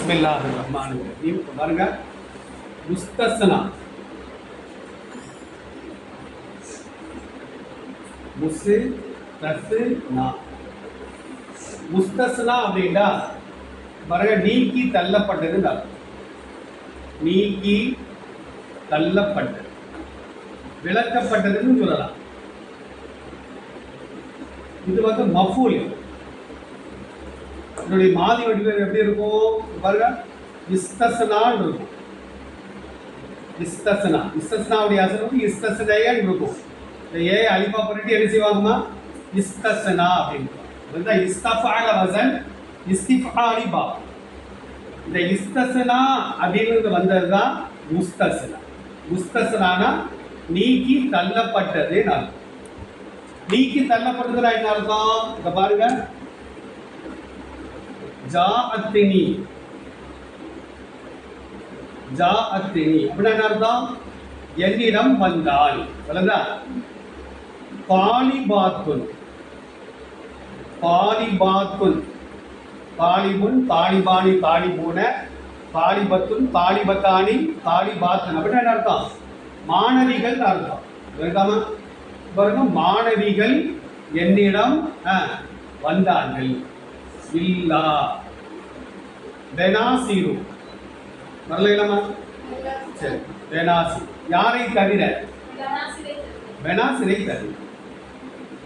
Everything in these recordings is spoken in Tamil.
பிஸ்மில்லாஹ் ரஹ்மான் ரஹீம் பாருங்க. முஸ்தஸ்னா. முஸ்ஸு தசு நா. முஸ்தஸ்னா அப்படின்னா பாருங்க நீக்கி தள்ளப்பட்டதுன்னு அர்த்தம். நீக்கி தள்ளப்பட்டது. விளக்கப்பட்டதுன்னு சொல்லலாம். இது வந்து மஃபூல். இதனுடைய மாதி வடிவம் எப்படி இருக்கும்? பாருங்க. இஸ்தசனான்னு இருக்கும். இஸ்தசனா இஸ்தசனாவுடைய அசல் வந்து இஸ்தசனையன்னு இருக்கும். இந்த ஏ அலிபா பண்ணிட்டு என்ன செய்வாங்கம்மா இஸ்தசனா அப்படின்னு அதுதான் இஸ்தஃபால வசன் இஸ்திஃபாலி பா. இந்த இஸ்தசனா அப்படின்னு வந்தது தான் முஸ்தசனா. முஸ்தசனானா நீக்கி தள்ளப்பட்டது நான் நீக்கி தள்ளப்பட்டதுனா என்ன அர்த்தம்? இங்க பாருங்க. ஜா ஜாஅத்தினி. ஜாஅத்தினி. அப்படின்னா என்ன அர்த்தம்? என்னிடம் வந்தாள் சொல்லுதா பாலிபாத்துன். பாலிபாத்துன். பாலிபுன் தாலிபானி தாலிபூன தாலிபத்துன் தாலிபத்தானி தாலிபாத்தன். அப்படின்னா என்ன அர்த்தம்? மாணவிகள் அர்த்தம். இருக்காமா? பாருங்க மாணவிகள் என்னிடம் ஆ, வந்தார்கள். இல்லா. பெனாசிரு வரலாமா சரி பெனாசி யாரை தவிர? பெனாசிரை தவிர.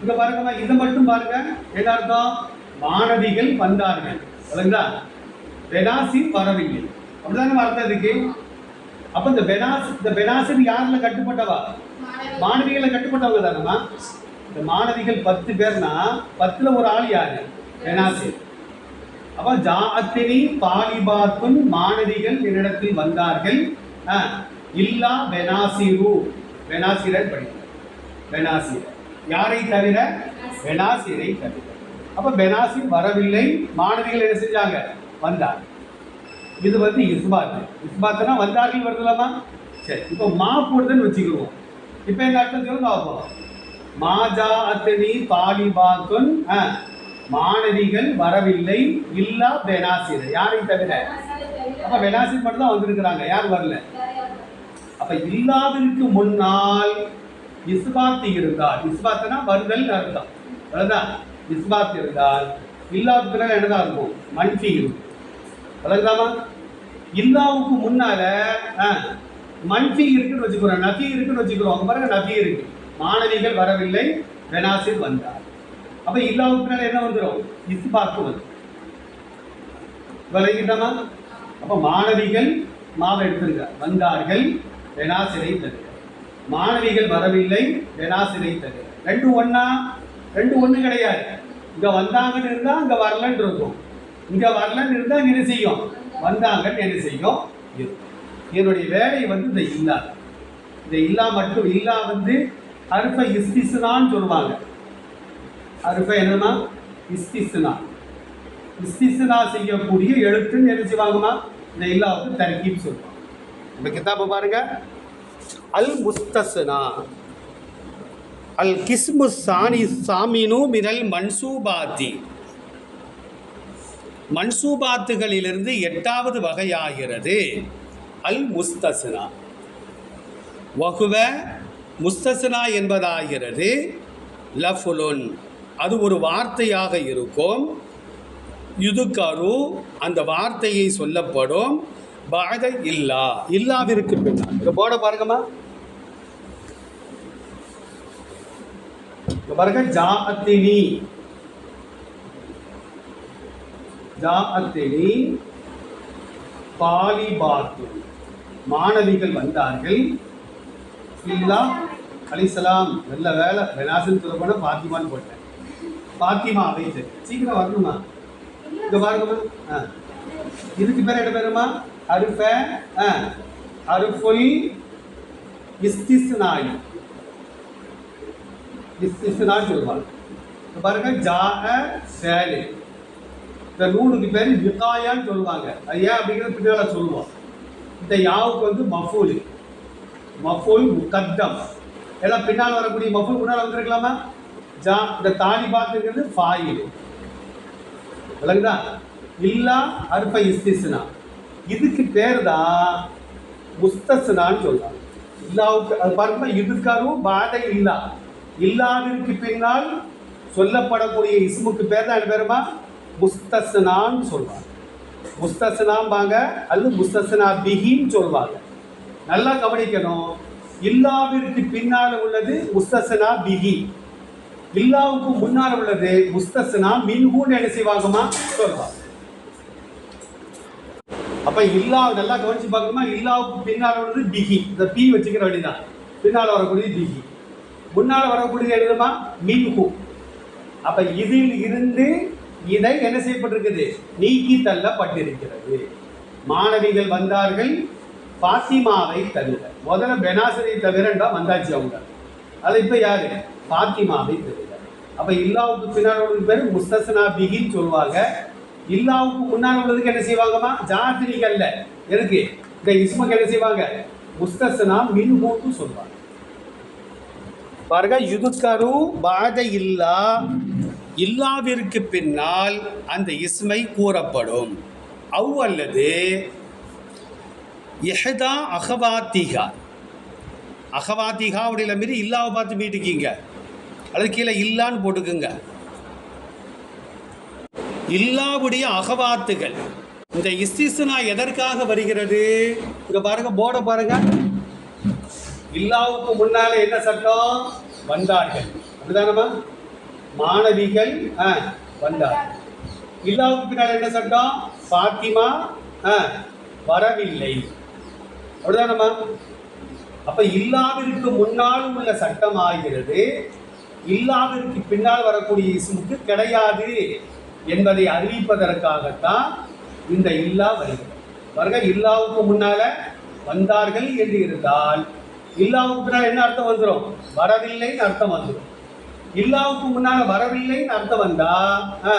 இங்க பாருங்கம்மா இதை மட்டும் பாருங்க. என்ன அர்த்தம்? மாணவிகள் வந்தார்கள். சரிங்களா பெனாசி வரவில்லை. அப்படிதானே அர்த்தம் இருக்கு அப்ப இந்த பெனாஸ் இந்த பெனாசின் யாருல கட்டுப்பட்டவா? மாணவிகளை கட்டுப்பட்டவங்க தானம்மா இந்த மாணவிகள் பத்து பேர்னா பத்துல ஒரு ஆள் யாரு? பெனாசி அப்ப ஜாஅத்தினி பாலிபாத்துன் மாணவிகள் என்னிடத்தில் வந்தார்கள். இல்லா பெனாசிரு பெனாசிரர் படிக்கிறார் பெனாசிர் யாரை தவிர? பெனாசிரை தவிர. அப்ப பெனாசிர் வரவில்லை. மாணவிகள் என்ன செஞ்சாங்க? வந்தாங்க இது வந்து இஸ்பாத் இஸ்பாத்னா வந்தார்கள் வருதுலாமா சரி இப்போ மா போடுதுன்னு வச்சுக்கிடுவோம். இப்போ என்ன அர்த்தம் சொல்லுங்க பார்ப்போம் மாஜா அத்தனி தாலிபாத்துன் ஆ, மாணவிகள் வரவில்லை இல்லா பெனாசிர். யாரை தவிர அப்ப பெனாசிர் மட்டும் தான் வந்திருக்கிறாங்க. யார் வரல? அப்ப இல்லாவிற்கு முன்னால் இஸ்பாத்தி இருந்தால் இஸ்பாத்னா வருதல் அர்த்தம். அவ்வளவுதான் இஸ்பாத் இருந்தால் இல்லாவுக்கு பிறகு என்னதான் இருக்கும்? மன்ஃபி இருக்கும். அவ்வளவுதாமா இல்லாவுக்கு முன்னால ஆ, மன்ஃபி இருக்குன்னு வச்சுக்கிறோம் நஃபி இருக்குன்னு வச்சுக்கிறோம். அங்க பாருங்க நஃபி இருக்கு. மாணவிகள் வரவில்லை பெனாசிர் வந்தார். அப்ப இல்லாவுக்கு பின்னால என்ன வந்துடும் இஸ்பாத்து வந்துடும் விளங்கிட்டமா அப்ப மாணவிகள் மாவை எடுத்திருக்க வந்தார்கள் பெனாசிரை தருக மாணவிகள் வரவில்லை பெனாசிரை தருக ரெண்டு ஒன்னா ரெண்டு ஒன்று கிடையாது. இங்க வந்தாங்கன்னு இருந்தா அங்க வரலன்னு இருக்கும் இங்க வரலன்னு இருந்தா என்ன செய்யும்? வந்தாங்கன்னு என்ன செய்யும்? இருக்கும். என்னுடைய வேலை வந்து இந்த இல்லா இந்த இல்லா மட்டும் இல்லா வந்து அருப்ப இஸ்திஸ்னான்னு சொல்லுவாங்க. அருப்ப என்னன்னா இஸ்திசுனா இஸ்திசுனா செய்யக்கூடிய எழுத்துன்னு நினைச்சு செய்வாங்கம்மா இந்த இல்லாவுக்கு தரக்கின்னு சொல்லுவாங்க. இந்த கிதாபை பாருங்க. அல் முஸ்தசுனா அல் கிஸ்மு சானி சாமினு மினல் மன்சூபாத்தி. மன்சூபாத்துகளிலிருந்து எட்டாவது வகையாகிறது. அல் முஸ்தஸ்னா. வகுவ முஸ்தசுனா என்பதாகிறது. லஃபுலுன். அது ஒரு வார்த்தையாக இருக்கும். யுதுக்காரு அந்த வார்த்தையை சொல்லப்படும். பாத இல்லா இல்லாவிற்கு பின்னால் இதை போட பாருங்கம்மா. பாருங்க ஜாஅத்தினி ஜாஅத்தினி பாலிபாத்து மாணவிகள் வந்தார்கள். இல்லா அலிசலாம் நல்ல வேலை. வெனாசன் சொல்ல பாத்திமான் போட்டேன். பாத்திமா வைத்து சீக்கிரம் வரணுமா? இங்கே பாருங்கம்மா ஆ. இதுக்கு பேர் என்ன பேருமா? அருஃப ஆ. அருஃபுல் இஸ்திஸ்னாய் இஸ்திஸ்னாய் சொல்லுவாங்க இப்போ பாருங்க ஜாஅ சேலு. இந்த நூலுக்கு பேர் விகாயான்னு சொல்லுவாங்க. அது ஏன் அப்படிங்கிறது பின்னால சொல்லுவோம். இந்த யாவுக்கு வந்து மஃபூல். மஃபூல் முகத்தம். எல்லாம் பின்னால் வரக்கூடிய மஃபூல் முன்னால் வந்திருக்கலாமா? ஜா இந்த தாலி பார்த்துக்கிறது ஃபாயில். விளங்குதா? இல்லா அர்ஃப இஸ்திஸ்னா. இதுக்கு பேர் தான் முஸ்தஸ்னான்னு சொல்கிறாங்க இல்லாவுக்கு அது பாருங்க இதுக்காகவும் பாதை இல்லா. இல்லாவிற்கு பின்னால் சொல்லப்படக்கூடிய இஸ்முக்கு பேர் தான் என்ன பேருமா? முஸ்தஸ்னான்னு சொல்லுவாங்க முஸ்தஸ்னாம்பாங்க அல்லது முஸ்தஸ்னா பிகின்னு சொல்லுவாங்க நல்லா கவனிக்கணும். இல்லாவிற்கு பின்னால் உள்ளது முஸ்தஸ்னா பிகி இல்லாவுக்கு முன்னால் உள்ளது. முஸ்தஸ்னா மின்ஹூன்னு என்ன செய்வாங்கம்மா? சொல்லுவாங்க அப்ப இல்லா நல்லா கவனிச்சு பார்க்கணுமா? இல்லாவுக்கு பின்னால் உள்ளது பிகி இந்த பி வச்சுக்கிற வழிதான் பின்னால் வரக்கூடியது பிகி முன்னால் வரக்கூடியது எழுதுமா மின்ஹூ அப்ப இதில் இருந்து இதை என்ன செய்யப்பட்டிருக்குது? நீக்கி தள்ளப்பட்டிருக்கிறது. மாணவிகள் வந்தார்கள். பாத்திமாவை தவிர முதல்ல பெனாசரை தவிர வந்தாச்சு அவங்க. அது இப்ப யாரு? பாத்திமாவை தவிர அப்போ இல்லாவுக்கு பின்னால் உள்ளது பேர் முஸ்தசனா பிகின்னு சொல்லுவாங்க. இல்லாவுக்கு முன்னால் உள்ளதுக்கு என்ன செய்வாங்கம்மா? ஜாத்திரிக்கு எதுக்கு? இந்த இஸ்முக்கு என்ன செய்வாங்க? முஸ்தசனா மின்ஹூன்னு சொல்லுவாங்க. பாருங்க யுதுக்கரு பாத இல்லா. இல்லாவிற்கு பின்னால் அந்த இஸ்மை கூறப்படும். அவ் அல்லது எஹதா அகவாத்திகா அகவாத்திகா அப்படிங்கிற மாரி இல்லாவை பார்த்து மீட்டுக்கீங்க. அல்லது கீழே இல்லான்னு போட்டுக்குங்க. இல்லாவுடைய அகவாத்துகள். இந்த இஸ்திசுனா எதற்காக வருகிறது? இங்க பாருங்க போர்டை பாருங்க. இல்லாவுக்கு முன்னால என்ன சட்டம்? வந்தார்கள். அப்படிதானமா மாணவிகள் ஆ, வந்தார்கள் இல்லாவுக்கு பின்னால் என்ன சட்டம்? பாத்திமா ஆ, வரவில்லை. அப்படிதானமா அப்ப இல்லாவிற்கு முன்னால் உள்ள சட்டம் ஆகிறது. இல்லாவிற்கு பின்னால் வரக்கூடிய இஸ்முக்கு கிடையாது என்பதை அறிவிப்பதற்காகத்தான் இந்த இல்லா வருகிறது. வருக இல்லாவுக்கு முன்னால வந்தார்கள் என்று இருந்தால் இல்லாவுக்கு என்ன அர்த்தம் வந்துடும் வரவில்லைன்னு அர்த்தம் வந்துடும் இல்லாவுக்கு முன்னால வரவில்லைன்னு அர்த்தம் வந்தா ஆ,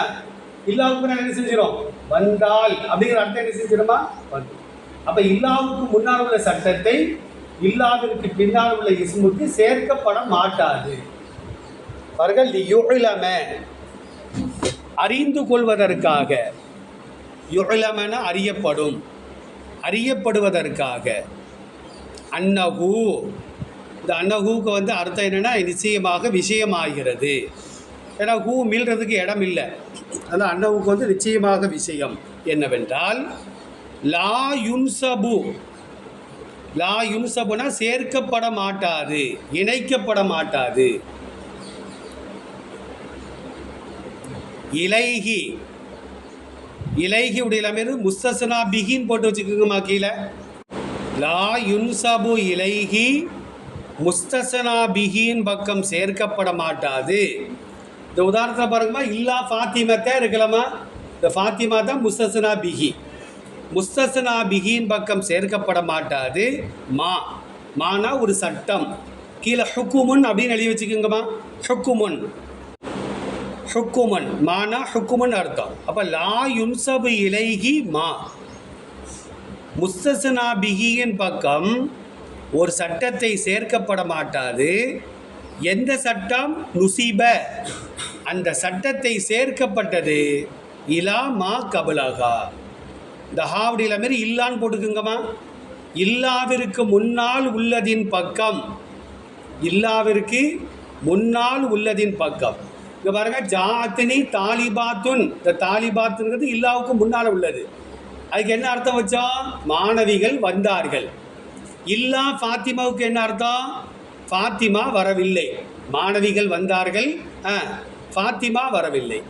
இல்லாவுக்கு என்ன செஞ்சிடும் வந்தால். அப்படிங்கிற அர்த்தம் என்ன செஞ்சிடுமா வந்து அப்ப இல்லாவுக்கு முன்னால் உள்ள சட்டத்தை இல்லாவிற்கு பின்னால் உள்ள இஸ்முக்கு சேர்க்கப்பட மாட்டாது. அவர்கள் யுழம அறிந்து கொள்வதற்காக. யுழமென அறியப்படும். அறியப்படுவதற்காக. அன்னகு இந்த அன்னகுக்கு வந்து அர்த்தம் என்னென்னா நிச்சயமாக விஷயமாகிறது. ஏன்னா ஹூ மீள்றதுக்கு இடம் இல்லை. அதனால் அன்னவுக்கு வந்து நிச்சயமாக விஷயம். என்னவென்றால் லா யுன்சபு. லா யுன்சபுனா சேர்க்கப்பட மாட்டாது இணைக்கப்பட மாட்டாது. இலைஹி. இலைகி உடைய எல்லாமே முஸ்தசனா பிகின்னு போட்டு வச்சுக்கோங்கம்மா கீழே. லா யுன்சபு இலைஹி முஸ்தசனா பிகின் பக்கம் சேர்க்கப்பட மாட்டாது. இந்த உதாரணத்தை பாருங்கம்மா இல்லா ஃபாத்திமத்தை இருக்கலாமா? இந்த ஃபாத்திமா தான் முஸ்தசனா பிகி முஸ்தசனா பிகின் பக்கம் சேர்க்கப்பட மாட்டாது. மா. மானா ஒரு சட்டம். கீழே ஹுக்குமுன் அப்படின்னு எழுதி வச்சுக்கோங்கம்மா. ஹுக்குமுன். ஹுக்குமன் மானா ஹுக்குமன் அர்த்தம் அப்போ லா யுன்சபு இலைகி மா முஸ்தசனா பிகியின் பக்கம் ஒரு சட்டத்தை சேர்க்கப்பட மாட்டாது. எந்த சட்டம்? நுசீப. அந்த சட்டத்தை சேர்க்கப்பட்டது இலா மா கபலகா இந்த ஹாவடியில் மாரி இல்லான்னு போட்டுக்குங்கம்மா. இல்லாவிற்கு முன்னால் உள்ளதின் பக்கம். இல்லாவிற்கு முன்னால் உள்ளதின் பக்கம். இங்க பாருங்க ஜாத்தினி தாலிபாத்துன். இந்த தாலிபாத்துங்கிறது இல்லாவுக்கு முன்னால் உள்ளது. அதுக்கு என்ன அர்த்தம் வச்சோம் மாணவிகள் வந்தார்கள். இல்லா ஃபாத்திமாவுக்கு என்ன அர்த்தம்? ஃபாத்திமா வரவில்லை. மாணவிகள் வந்தார்கள். ஆ, ஃபாத்திமா வரவில்லை.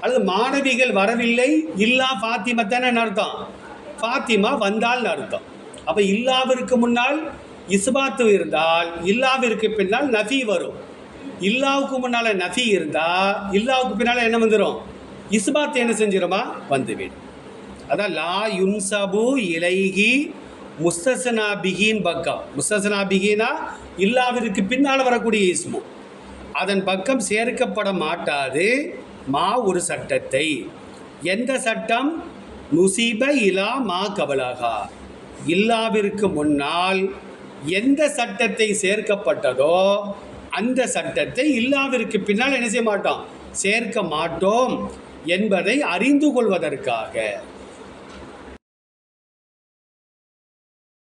அல்லது மாணவிகள் வரவில்லை இல்லா ஃபாத்திமத்தான தானே அர்த்தம்? ஃபாத்திமா வந்தால்னு அர்த்தம். அப்போ இல்லாவிற்கு முன்னால் இஸ்பாத்து இருந்தால் இல்லாவிற்கு பின்னால் நஃபி வரும். இல்லாவுக்கு முன்னால் நஃபி இருந்தால் இல்லாவுக்கு பின்னால் என்ன வந்துடும் இஸ்பாத் என்ன செஞ்சிருமா? வந்துவிடும் அதான் லா யுன்சபு இலைகி முஸ்தசனா பிகின் பக்கம். முஸ்தசனா பிகினா இல்லாவிற்கு பின்னால் வரக்கூடிய இஸ்மு. அதன் பக்கம் சேர்க்கப்பட மாட்டாது. மா ஒரு சட்டத்தை. எந்த சட்டம்? நுசீப இலா மா கபலகா இல்லாவிற்கு முன்னால் எந்த சட்டத்தை சேர்க்கப்பட்டதோ அந்த சட்டத்தை இல்லாவிற்கு பின்னால் என்ன செய்ய மாட்டோம்? சேர்க்க மாட்டோம் என்பதை அறிந்து கொள்வதற்காக.